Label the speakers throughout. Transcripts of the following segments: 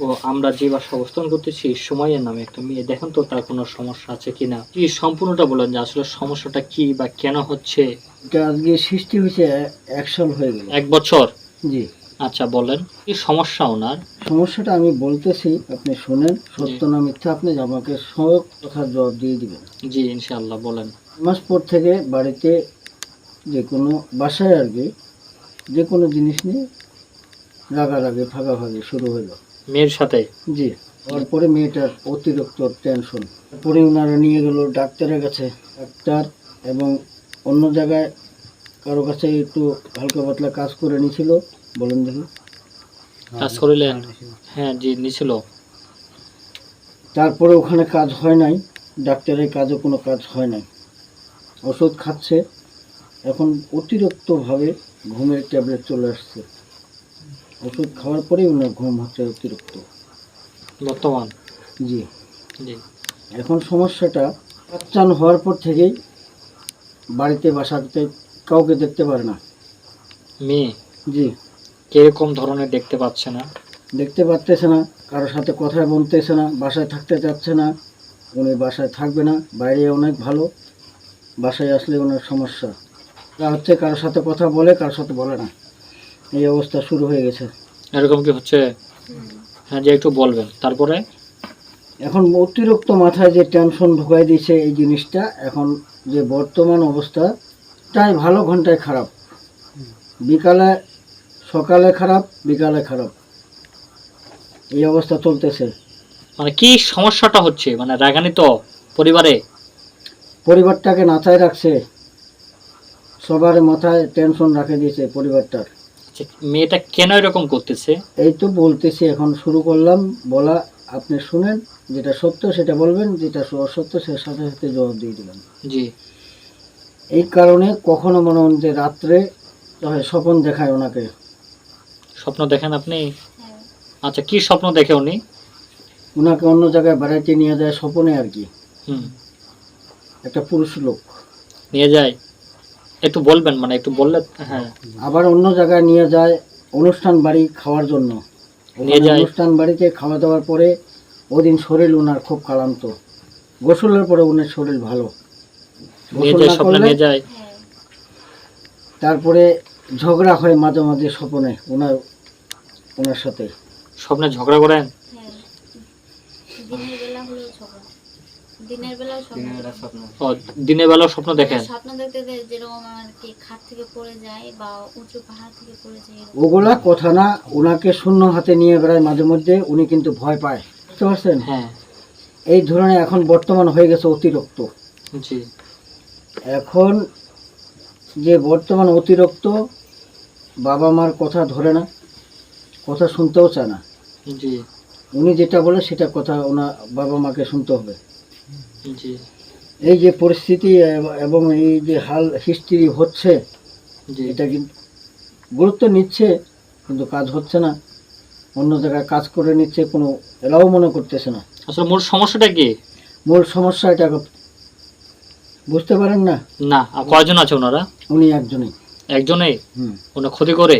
Speaker 1: ও আমরা যে বাসা অবস্থান করতেছি সময়ের নামে একটা মেয়ে। দেখেন তো তার কোনো সমস্যা আছে কিনা? কি সম্পূর্ণটা বলেন যে আসলে সমস্যাটা কি বা কেন হচ্ছে?
Speaker 2: আজকে সৃষ্টি হয়েছে এক সাল হয়ে গেল।
Speaker 1: এক বছর?
Speaker 2: জি।
Speaker 1: আচ্ছা বলেন। কি সমস্যা ওনার?
Speaker 2: সমস্যাটা আমি বলতেছি আপনি শুনেন সত্য না মিথ্যা আপনি আমাকে সব কথার জবাব দিয়ে দিবেন।
Speaker 1: জি ইনশাআল্লাহ বলেন।
Speaker 2: মাস পর থেকে বাড়িতে যে কোনো বাসায় আর কি যে কোনো জিনিস নিয়ে রাগারাগি ভাগাভাগি শুরু হলো।
Speaker 1: মেয়ের সাথে?
Speaker 2: জি তারপরে মেয়েটার অতিরিক্ত টেনশন। তারপরে ওনারা নিয়ে গেল ডাক্তারের কাছে। ডাক্তার এবং অন্য জায়গায় কারও কাছে একটু হালকা পাতলা কাজ করে নিয়েছিল বলেন দেখি।
Speaker 1: কাজ করিলেন? হ্যাঁ জি নিছিল।
Speaker 2: তারপরে ওখানে কাজ হয় নাই ডাক্তারের কাজও কোনো কাজ হয় নাই। ওষুধ খাচ্ছে এখন অতিরিক্তভাবে ঘুমের ট্যাবলেট চলে আসছে। ওষুধ খাওয়ার পরেই ওনার ঘুম হচ্ছে অতিরিক্ত।
Speaker 1: বর্তমান?
Speaker 2: জি।
Speaker 1: জি।
Speaker 2: এখন সমস্যাটা বাচ্চান হওয়ার পর থেকেই বাড়িতে বাসাতে কাউকে দেখতে পারে না।
Speaker 1: মেয়ে
Speaker 2: জি।
Speaker 1: কীরকম ধরনের দেখতে পাচ্ছে না?
Speaker 2: দেখতে পারতেছে না কারোর সাথে কথা বলতেছে না বাসায় থাকতে চাচ্ছে না উনি বাসায় থাকবে না বাইরে অনেক ভালো বাসায় আসলে ওনার সমস্যা। তা হচ্ছে কারোর সাথে কথা বলে কারোর সাথে বলে না। এই অবস্থা শুরু হয়ে গেছে।
Speaker 1: এরকম কি হচ্ছে? হ্যাঁ যে একটু বলবেন তারপরে?
Speaker 2: এখন অতিরিক্ত মাথায় যে টেনশন ঢুকাই দিয়েছে এই জিনিসটা এখন যে বর্তমান অবস্থা তাই ভালো ঘন্টায় খারাপ। বিকালে সকালে খারাপ বিকালে খারাপ। এই অবস্থা চলতেছে।
Speaker 1: মানে কি সমস্যাটা হচ্ছে? মানে রাগান্বিত পরিবারে?
Speaker 2: পরিবারটাকে মাথায় রাখছে। সবার মাথায় টেনশন রাখে দিয়েছে পরিবারটার।
Speaker 1: আচ্ছা, মেয়েটা কেন এরকম করতেছে?
Speaker 2: এই তো বলতেছি এখন শুরু করলাম। বলা আপনি শুনেন যেটা সত্য সেটা বলবেন যেটা অসত্য সেটার সাথে সাথে জবাব দিয়ে দিবেন
Speaker 1: জি।
Speaker 2: এই কারণে কখনো মনে হন যে রাত্রে হয় স্বপন দেখায় ওনাকে।
Speaker 1: স্বপ্ন দেখেন আপনি? আচ্ছা কি স্বপ্ন দেখে উনি?
Speaker 2: ওনাকে অন্য জায়গায় বেড়াইতে নিয়ে যায় স্বপনে আর কি।
Speaker 1: হুম।
Speaker 2: একটা পুরুষ লোক।
Speaker 1: নিয়ে যায়? একটু বলবেন মানে একটু বললে হ্যাঁ।
Speaker 2: আবার অন্য জায়গায় নিয়ে যায় অনুষ্ঠান বাড়ি খাওয়ার জন্য।
Speaker 1: নিয়ে যায়?
Speaker 2: অনুষ্ঠান বাড়িতে খাওয়া দাওয়ার পরে ওদিন শরীর ওনার খুব ক্লান্ত। গোসলের পরে ওনার শরীর ভালো।
Speaker 1: যায়।
Speaker 2: তারপরে ঝগড়া হয় মাঝে মাঝে স্বপনে ওনার ওনার সাথে।
Speaker 1: স্বপ্নে ঝগড়া করেন?
Speaker 3: হ্যাঁ। দিনের বেলা দিনের বেলাও স্বপ্ন
Speaker 1: দেখেন?
Speaker 3: স্বপ্ন দেখতে দেখতে যেরকম আর কি খাট থেকে পড়ে যায় বা উঁচু পাহাড় থেকে পড়ে যায়
Speaker 2: ওগুলা কথা না ওনাকে শূন্য হাতে নিয়ে বেড়ায় মাঝে মধ্যে উনি কিন্তু ভয় পায়। বুঝতে পারছেন?
Speaker 1: হ্যাঁ।
Speaker 2: এই ধরনের এখন বর্তমান হয়ে গেছে অতিরিক্ত।
Speaker 1: জি।
Speaker 2: এখন যে বর্তমান অতিরিক্ত বাবা মার কথা ধরে না কথা শুনতেও চায় না।
Speaker 1: জি।
Speaker 2: উনি যেটা বলে সেটা কথা ওনার বাবা মাকে শুনতে হবে।
Speaker 1: জি।
Speaker 2: এই যে পরিস্থিতি এবং এই যে হাল হিস্ট্রি হচ্ছে এটা কিন্তু গুরুত্ব নিচ্ছে কিন্তু কাজ হচ্ছে না। অন্য জায়গায় কাজ করে নিচ্ছে কোনো এলাও মনে করতেছে না।
Speaker 1: আসলে মূল সমস্যাটা কি?
Speaker 2: মূল সমস্যা এটা বুঝতে পারেন না?
Speaker 1: না আর কয়জন আছে ওনারা?
Speaker 2: উনি একজনই।
Speaker 1: ক্ষতি করে?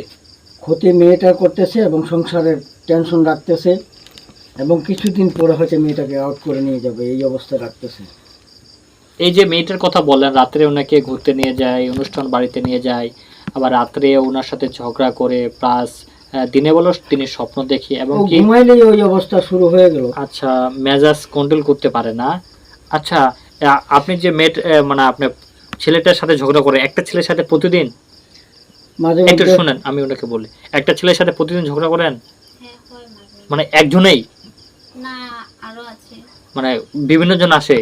Speaker 2: ক্ষতি মেয়েটা করতেছে এবং সংসারের টেনশন রাখতেছে এবং কিছুদিন পরে হয়তো মেয়েটাকে আউট করে নিয়ে যাবে এই অবস্থা রাখতেছে।
Speaker 1: এই যে মেয়েটার কথা বললেন রাত্রে ওনাকে ঘুরতে নিয়ে যায় অনুষ্ঠান বাড়িতে নিয়ে যায় আবার রাত্রে ওনার সাথে ঝগড়া করে প্লাস দিনে বলো তিনি স্বপ্ন দেখি এবং
Speaker 2: ওই অবস্থা শুরু হয়ে গেল।
Speaker 1: আচ্ছা মেজাজ কন্ট্রোল করতে পারে না। আচ্ছা আপনি যে মেয়ে মানে আপনার ছেলেটার সাথে ঝগড়া করে একটা ছেলের সাথে প্রতিদিন একটু শুনেন আমি ওনাকে বলি। একটা ছেলের সাথে প্রতিদিন ঝগড়া করেন?
Speaker 3: হ্যাঁ।
Speaker 1: মানে একজনেই?
Speaker 3: না আরও আছে।
Speaker 1: মানে বিভিন্ন জন আসে?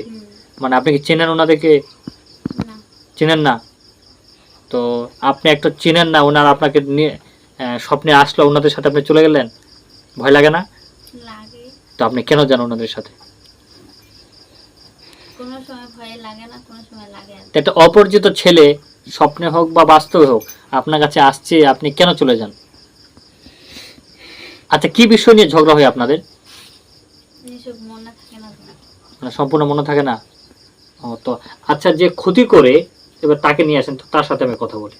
Speaker 1: মানে আপনি কি চেনেন ওনাদেরকে? চেনেন না? তো আপনি একটা চেনেন না ওনার আপনাকে নিয়ে আহ, স্বপ্নে আসলো ওনাদের সাথে আপনি চলে গেলেন? ভয় লাগে না? তো আপনি কেন যান ওনাদের সাথে
Speaker 3: কোনো সময় ভয় লাগে না কোনো সময় লাগে আর
Speaker 1: তো একটা অপরিচিত ছেলে স্বপ্নে হোক বা বাস্তবে হোক আপনার কাছে আসছে আপনি কেন চলে যান? আচ্ছা কি বিষয় নিয়ে ঝগড়া হয় আপনাদের। মানে সম্পূর্ণ মনে থাকে না? ও তো আচ্ছা যে ক্ষতি করে এবার তাকে নিয়ে আসেন তো তার সাথে আমি কথা বলি।